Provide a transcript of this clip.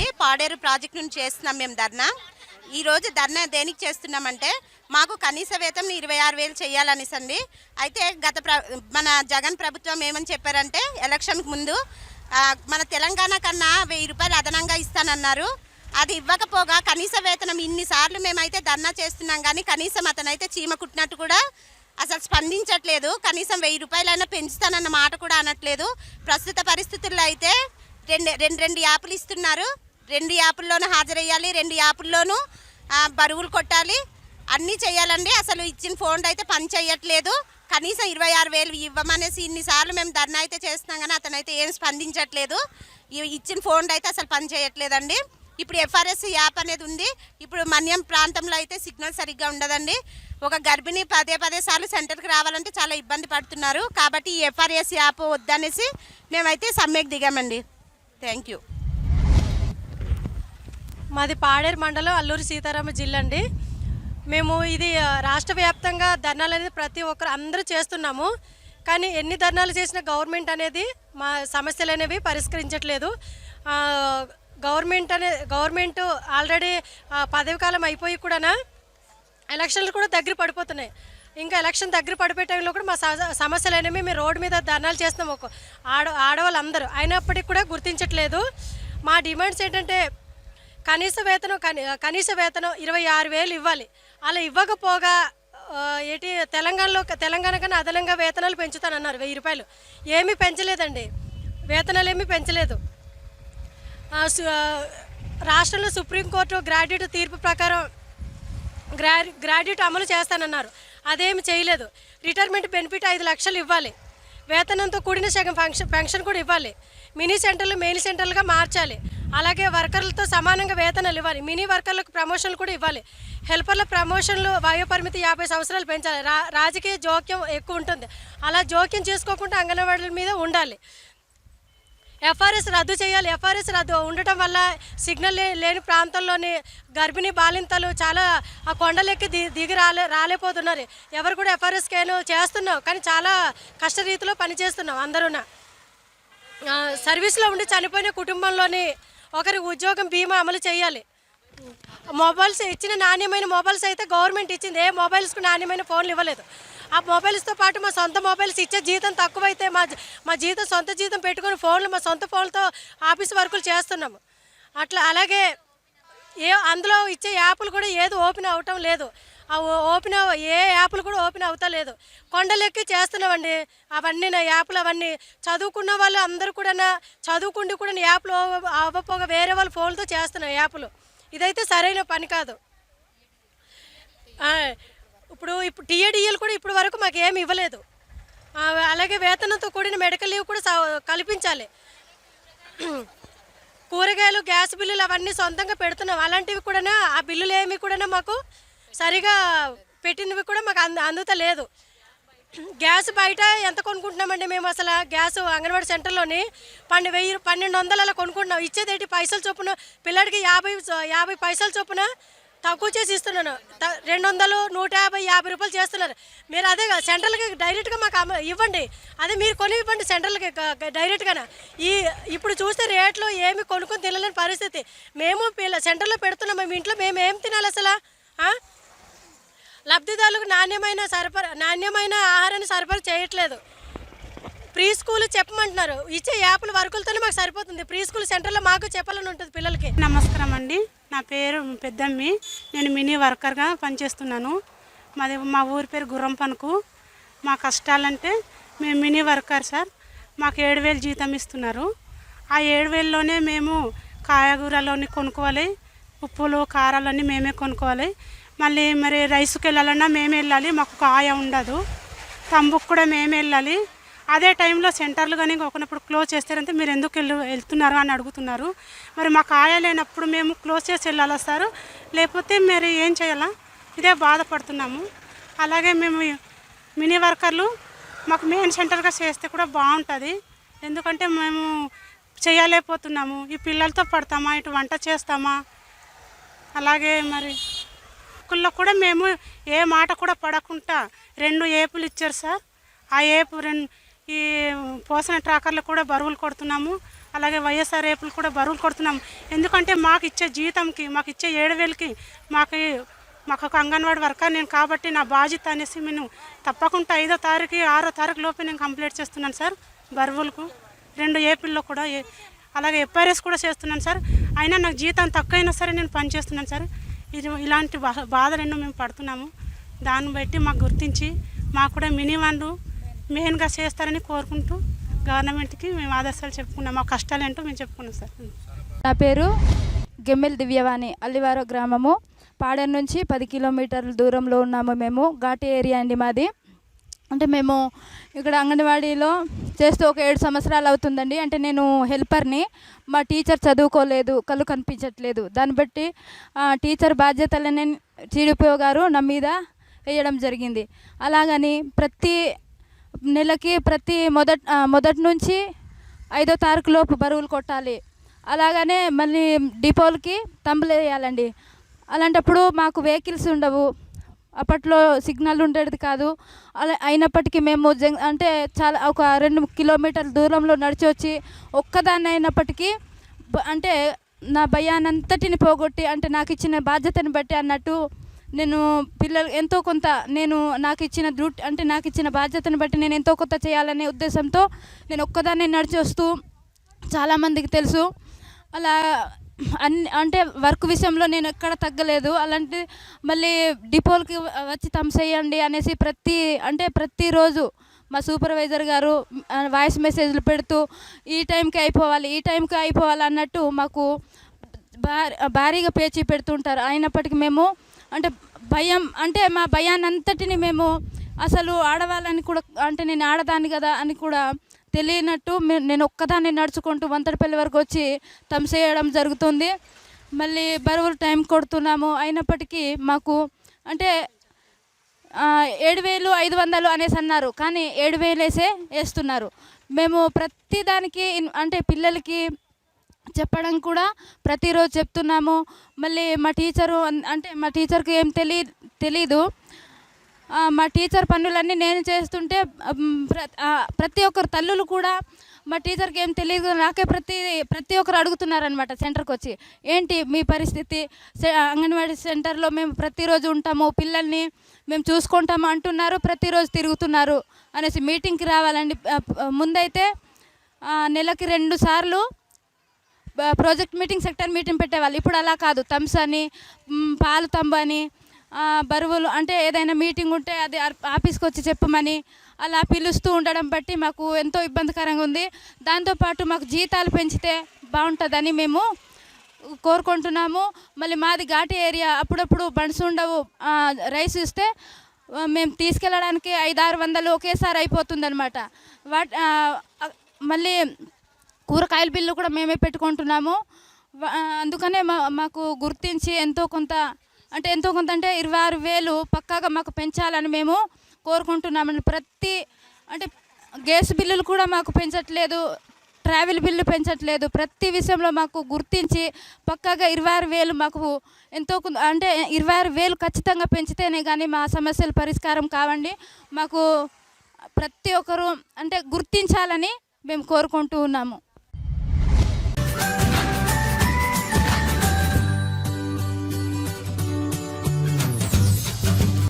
అండి పాడేరు ప్రాజెక్ట్ నుంచి చేస్తున్నాం మేము ధర్నా. ఈరోజు ధర్నా దేనికి చేస్తున్నామంటే మాకు కనీస వేతనం ఇరవై ఆరు వేలు చేయాలనిసండి అయితే గత ప్ర మన జగన్ ప్రభుత్వం ఏమని చెప్పారంటే ఎలక్షన్కి ముందు మన తెలంగాణ కన్నా వెయ్యి రూపాయలు అదనంగా ఇస్తానన్నారు. అది ఇవ్వకపోగా కనీస వేతనం ఇన్నిసార్లు మేమైతే ధర్నా చేస్తున్నాం కానీ కనీసం అతనైతే చీమ కుట్టినట్టు కూడా అసలు స్పందించట్లేదు. కనీసం వెయ్యి రూపాయలైనా పెంచుతానన్న మాట కూడా అనట్లేదు. ప్రస్తుత పరిస్థితుల్లో అయితే రెండు రెండు రెండు యాప్లు ఇస్తున్నారు. రెండు యాపుల్లోనూ హాజరయ్యాలి రెండు యాపుల్లోనూ బరువులు కొట్టాలి. అన్నీ చేయాలండి. అసలు ఇచ్చిన ఫోన్ అయితే పని చేయట్లేదు కనీసం ఇరవై ఆరు వేలు ఇవ్వమనేసి ఇన్నిసార్లు మేము ధర్నా అయితే చేస్తున్నాం కానీ అతనైతే ఏం స్పందించట్లేదు. ఇచ్చిన ఫోన్ అయితే అసలు పని చేయట్లేదండి ఇప్పుడు ఎఫ్ఆర్ఎస్ యాప్ అనేది ఉంది. ఇప్పుడు మన్యం ప్రాంతంలో అయితే సిగ్నల్ సరిగ్గా ఉండదండి. ఒక గర్భిణి పదే పదే సార్లు సెంటర్కి రావాలంటే చాలా ఇబ్బంది పడుతున్నారు. కాబట్టి ఈ ఎఫ్ఆర్ఎస్ యాప్ వద్దనేసి మేమైతే సమ్మెకు దిగామండి. Thank you. మాది పాడేరు మండలం అల్లూరి సీతారామ జిల్లా అండి. మేము ఇది రాష్ట్ర వ్యాప్తంగా ధర్నాలు అనేది ప్రతి ఒక్కరు అందరూ చేస్తున్నాము. కానీ ఎన్ని ధర్నాలు చేసినా గవర్నమెంట్ అనేది మా సమస్యలు అనేవి పరిష్కరించట్లేదు. గవర్నమెంట్ అనే గవర్నమెంట్ ఆల్రెడీ ఆ, పదవి కాలం అయిపోయి కూడా ఎలక్షన్లు కూడా దగ్గర పడిపోతున్నాయి. ఇంకా ఎలక్షన్ దగ్గర పడిపోయే టైంలో కూడా మా సమస్యలు అనేవి మేము రోడ్డు మీద ధర్నాలు చేస్తున్నాం ఒక ఆడ ఆడవాళ్ళందరూ. అయినప్పటికీ కూడా గుర్తించట్లేదు. మా డిమాండ్స్ ఏంటంటే కనీస వేతనం కనీస వేతనం ఇరవై ఆరు వేలు ఇవ్వాలి. అలా ఇవ్వకపోగా ఏటి తెలంగాణలో తెలంగాణ కన్నా అదనంగా వేతనాలు పెంచుతానన్నారు వెయ్యి రూపాయలు. ఏమీ పెంచలేదండి. వేతనాలు ఏమీ పెంచలేదు రాష్ట్రంలో సుప్రీంకోర్టు గ్రాడ్యుయేట్ తీర్పు ప్రకారం గ్రా గ్రాడ్యుయేట్ అమలు చేస్తానన్నారు. అదేమి చేయలేదు. రిటైర్మెంట్ బెనిఫిట్ ఐదు లక్షలు ఇవ్వాలి. వేతనంతో కూడిన సగం ఫంక్షన్ పెన్షన్ కూడా ఇవ్వాలి. మినీ సెంటర్లు మెయిన్ సెంటర్లుగా మార్చాలి. అలాగే వర్కర్లతో సమానంగా వేతనాలు ఇవ్వాలి. మినీ వర్కర్లకు ప్రమోషన్లు కూడా ఇవ్వాలి. హెల్పర్ల ప్రమోషన్లు వయో పరిమితి యాభై సంవత్సరాలు పెంచాలి. రా రాజకీయ జోక్యం ఎక్కువ ఉంటుంది. అలా జోక్యం చేసుకోకుండా అంగన్వాడీల మీద ఉండాలి. ఎఫ్ఆర్ఎస్ రద్దు చేయాలి. ఎఫ్ఆర్ఎస్ రద్దు ఉండటం వల్ల సిగ్నల్ లేని ప్రాంతంలోని గర్భిణీ బాలింతలు చాలా ఆ కొండలెక్కి ది దిగి రాలే రాలేకపోతున్నారు. ఎవరు కూడా ఎఫ్ఆర్ఎస్ కేను చేస్తున్నాం కానీ చాలా కష్టరీతిలో పనిచేస్తున్నాం అందరూ సర్వీస్లో ఉండి చనిపోయిన కుటుంబంలోని ఒకరి ఉద్యోగం బీమా అమలు చేయాలి. మొబైల్స్ ఇచ్చిన నాణ్యమైన మొబైల్స్ అయితే గవర్నమెంట్ ఇచ్చింది. ఏ మొబైల్స్కు నాణ్యమైన ఫోన్లు ఇవ్వలేదు. ఆ మొబైల్స్తో పాటు మా సొంత మొబైల్స్ ఇచ్చే జీతం తక్కువైతే మా మా జీతం సొంత జీతం పెట్టుకుని ఫోన్లు మా సొంత ఫోన్లతో ఆఫీస్ వర్కులు చేస్తున్నాము. అట్లా అలాగే ఏ అందులో ఇచ్చే యాప్లు కూడా ఏది ఓపెన్ అవటం లేదు. ఆ ఓ- ఓపెన్ అవ- ఏ యాప్లు కూడా ఓపెన్ అవుతా లేదు కొండలెక్కి చేస్తున్నామండి అవన్నీ నా యాప్లు అవన్నీ. చదువుకున్న వాళ్ళు అందరూ కూడా చదువుకుండి కూడా యాప్లు అవ్వపోగా వేరే వాళ్ళ ఫోన్లతో చేస్తున్నాం యాప్లు. ఇదైతే సరైన పని కాదు. ఇప్పుడు ఇప్పుడు టీఏడిఎల్ కూడా ఇప్పటి వరకు మాకు ఏమి ఇవ్వలేదు అలాగే వేతనంతో కూడిన మెడికల్ లీవ్ కూడా కల్పించాలి. కూరగాయలు గ్యాస్ బిల్లులు అవన్నీ సొంతంగా పెడుతున్నాం. అలాంటివి కూడా ఆ బిల్లులు ఏమి కూడా మాకు సరిగా పెట్టినవి కూడా మాకు అంద అందుతలేదు. గ్యాస్ బయట ఎంత కొనుక్కుంటున్నామండి మేము అసలు? గ్యాస్ అంగన్వాడీ సెంటర్లోని పన్నెండు వెయ్యి పన్నెండు వందలు అలా కొనుక్కుంటున్నాం. ఇచ్చేదేటి? పైసలు చొప్పున పిల్లడికి యాభై యాభై పైసలు చొప్పున తక్కువ చేసి ఇస్తున్నాను. త- రెండు వందలు నూట యాభై యాభై రూపాయలు చేస్తున్నారు. మీరు అదే సెంట్రల్కి డైరెక్ట్గా మాకు అమ్మ- ఇవ్వండి. అదే మీరు కొని ఇవ్వండి సెంట్రల్కి డైరెక్ట్గా. డైరెక్ట్గానే ఈ ఇప్పుడు చూస్తే రేట్లు ఏమి కొనుక్కొని తినలేని పరిస్థితి. మేము పిల్ల సెంటర్లో పెడుతున్నాం. మేము ఇంట్లో మేము ఏం తినాలి అసలు? లబ్ధిదారులకు నాణ్యమైన సరఫరా నాణ్యమైన ఆహారాన్ని సరఫరా చేయట్లేదు. ప్రీ స్కూల్ చెప్పమంటున్నారు. ఇచ్చే యాప్ల వర్కులతోనే మాకు సరిపోతుంది. ప్రీ స్కూల్ సెంటర్లో మాకు చెప్పాలని ఉంటుంది పిల్లలకి. నమస్కారం అండి. నా పేరు పెద్దమ్మి. నేను మినీ వర్కర్గా పనిచేస్తున్నాను. మాది మా ఊరి పేరు గుర్రం పనుకు మా కష్టాలంటే మేము మినీ వర్కర్ సార్. మాకు ఏడు వేలు జీతం ఇస్తున్నారు. ఆ ఏడు వేలలోనే మేము కాయగూరలోని కొనుక్కోవాలి. ఉప్పులు కారాలన్నీ మేమే కొనుక్కోవాలి. మళ్ళీ మరి రైస్కి వెళ్ళాలన్నా మేమే వెళ్ళాలి మాకు కాయ ఉండదు. తంబుకు కూడా మేమే వెళ్ళాలి. అదే టైంలో సెంటర్లు కానీ ఒకనప్పుడు క్లోజ్ చేస్తారంటే మీరు ఎందుకు వెళ్ళు వెళ్తున్నారు అని అడుగుతున్నారు. మరి మాకు ఆయ లేనప్పుడు మేము క్లోజ్ చేసి వెళ్ళాలా సార్? లేకపోతే మరి ఏం చేయాలా? ఇదే బాధపడుతున్నాము. అలాగే మేము మినీ వర్కర్లు మాకు మెయిన్ సెంటర్గా చేస్తే కూడా బాగుంటుంది. ఎందుకంటే మేము చేయలేకపోతున్నాము. ఈ పిల్లలతో పడతామా? ఇటు వంట చేస్తామా? అలాగే మరి హక్కుల్లో కూడా మేము ఏ మాట కూడా పడకుండా రెండు ఏపులు ఇచ్చారు సార్. ఆ ఏపు రెండు ఈ పోసిన ట్రాకర్లు కూడా బరువులు కొడుతున్నాము. అలాగే వైఎస్ఆర్ ఏపులు కూడా బరువులు కొడుతున్నాము. ఎందుకంటే మాకు ఇచ్చే జీతంకి మాకు ఇచ్చే ఏడు వేలకి మాకు మాకు ఒక అంగన్వాడీ వర్కర్ నేను కాబట్టి నా బాధ్యత అనేసి నేను తప్పకుండా ఐదో తారీఖు ఆరో తారీఖు లోపే నేను కంప్లీట్ చేస్తున్నాను సార్ బరువులకు. రెండు ఏపీల్లో కూడా ఏ- అలాగే ఎఫ్ఐఆర్ఎస్ కూడా చేస్తున్నాను సార్. అయినా నాకు జీతం తక్కువైనా సరే నేను పని చేస్తున్నాను సార్. ఇది ఇలాంటి బా- మేము పడుతున్నాము. దాన్ని బట్టి మాకు గుర్తించి మాకు కూడా మినీ వన్లు మెయిన్గా చేస్తారని కోరుకుంటూ గవర్నమెంట్కి మేము ఆదర్శాలు చెప్పుకున్నాం. మా కష్టాలు ఏంటో మేము చెప్పుకున్నాం సార్. నా పేరు గెమ్మెల్ దివ్యవాణి అల్లివారో గ్రామము. పాడేరు నుంచి పది కిలోమీటర్ల దూరంలో ఉన్నాము మేము. ఘాటి ఏరియా అండి మాది. అంటే మేము ఇక్కడ అంగన్వాడీలో చేస్తూ ఒక ఏడు సంవత్సరాలు అవుతుందండి. అంటే నేను హెల్పర్ని మా టీచర్ చదువుకోలేదు కళ్ళు కనిపించట్లేదు. దాన్ని బట్టి టీచర్ బాధ్యతలనే టీడీపీఓ గారు నా మీద వేయడం జరిగింది. అలాగని ప్రతి నెలకి ప్రతి మొదట్ మొదటి నుంచి ఐదో తారీఖు లోపు బరువులు కొట్టాలి. అలాగనే మళ్ళీ డిపోలకి తంబులు వేయాలండి అలాంటప్పుడు మాకు వెహికల్స్ ఉండవు. అప్పట్లో సిగ్నల్ ఉండేది కాదు. అలా అయినప్పటికీ మేము జంగ్ అంటే చాలా ఒక రెండు కిలోమీటర్ల దూరంలో నడిచి వచ్చి ఒక్కదాన్ని అయినప్పటికీ అంటే నా భయానంతటిని పోగొట్టి అంటే నాకు ఇచ్చిన బాధ్యతని బట్టి అన్నట్టు నేను పిల్లలు ఎంతో కొంత నేను నాకు ఇచ్చిన డ్యూటీ అంటే నాకు ఇచ్చిన బాధ్యతను బట్టి నేను ఎంతో కొంత చేయాలనే ఉద్దేశంతో నేను ఒక్కదాన్ని నడిచి వస్తూ చాలామందికి తెలుసు. అలా అన్ని అంటే వర్క్ విషయంలో నేను ఎక్కడ తగ్గలేదు. అలాంటి మళ్ళీ డిపోలకి వచ్చి తంసేయండి అనేసి ప్రతి అంటే ప్రతిరోజు మా సూపర్వైజర్ గారు వాయిస్ మెసేజ్లు పెడుతూ ఈ టైంకి అయిపోవాలి ఈ టైంకి అయిపోవాలి అన్నట్టు మాకు భారీ భారీగా పేచీ పెడుతుంటారు. అయినప్పటికీ మేము అంటే భయం అంటే మా భయాన్ని అంతటిని మేము అసలు ఆడవాళ్ళని కూడా అంటే నేను ఆడదాన్ని కదా అని కూడా తెలియనట్టు నేను ఒక్కదాన్ని నడుచుకుంటూ వంతడిపల్లి వరకు వచ్చి తంసేయడం జరుగుతుంది. మళ్ళీ బరువులు టైం కొడుతున్నాము. అయినప్పటికీ మాకు అంటే ఏడు వేలు ఐదు వందలు అనేసి అన్నారు. కానీ ఏడు వేలు వేసే వేస్తున్నారు. మేము ప్రతి దానికి అంటే పిల్లలకి చెప్పడం కూడా ప్రతిరోజు చెప్తున్నాము. మళ్ళీ మా టీచరు అన్- అంటే మా టీచర్కి ఏం తెలియ తెలీదు. మా టీచర్ పనులన్నీ నేను చేస్తుంటే ప్రతి ఒక్కరు తల్లులు కూడా మా టీచర్కి ఏం తెలియదు నాకే ప్రతి ప్రతి ఒక్కరు అడుగుతున్నారనమాట సెంటర్కి వచ్చి ఏంటి మీ పరిస్థితి? సె- అంగన్వాడీ సెంటర్లో మేము ప్రతిరోజు ఉంటాము పిల్లల్ని మేము చూసుకుంటాము అంటున్నారు ప్రతిరోజు తిరుగుతున్నారు అనేసి మీటింగ్కి రావాలండి. ముందైతే నెలకి రెండు సార్లు ప్రాజెక్ట్ మీటింగ్ సెక్టర్ మీటింగ్ పెట్టేవాళ్ళు. ఇప్పుడు అలా కాదు. థమ్స్ అని పాలు తంబు అని బరువులు అంటే ఏదైనా మీటింగ్ ఉంటే అది ఆఫీస్కి వచ్చి చెప్పమని అలా పిలుస్తూ ఉండడం బట్టి మాకు ఎంతో ఇబ్బందికరంగా ఉంది. దాంతోపాటు మాకు జీతాలు పెంచితే బాగుంటుందని మేము కోరుకుంటున్నాము. మళ్ళీ మాది ఘాటి ఏరియా. అప్పుడప్పుడు బండ్స్ ఉండవు. రైస్ ఇస్తే మేము తీసుకెళ్ళడానికి ఐదు ఆరు వందలు ఒకేసారి అయిపోతుందనమాట వాట్ మళ్ళీ కూరగాయల బిల్లు కూడా మేమే పెట్టుకుంటున్నాము. అందుకనే మా మాకు గుర్తించి ఎంతో కొంత అంటే ఎంతో కొంత అంటే ఇరవై ఆరు వేలు పక్కాగా మాకు పెంచాలని మేము కోరుకుంటున్నామండి. ప్రతి అంటే గ్యాస్ బిల్లులు కూడా మాకు పెంచట్లేదు ట్రావెల్ బిల్లు పెంచట్లేదు. ప్రతి విషయంలో మాకు గుర్తించి పక్కాగా ఇరవై ఆరు వేలు మాకు ఎంతో అంటే ఇరవై ఆరు వేలు ఖచ్చితంగా పెంచితేనే కానీ మా సమస్యలు పరిష్కారం కావండి. మాకు ప్రతి ఒక్కరు అంటే గుర్తించాలని మేము కోరుకుంటూ ఉన్నాము.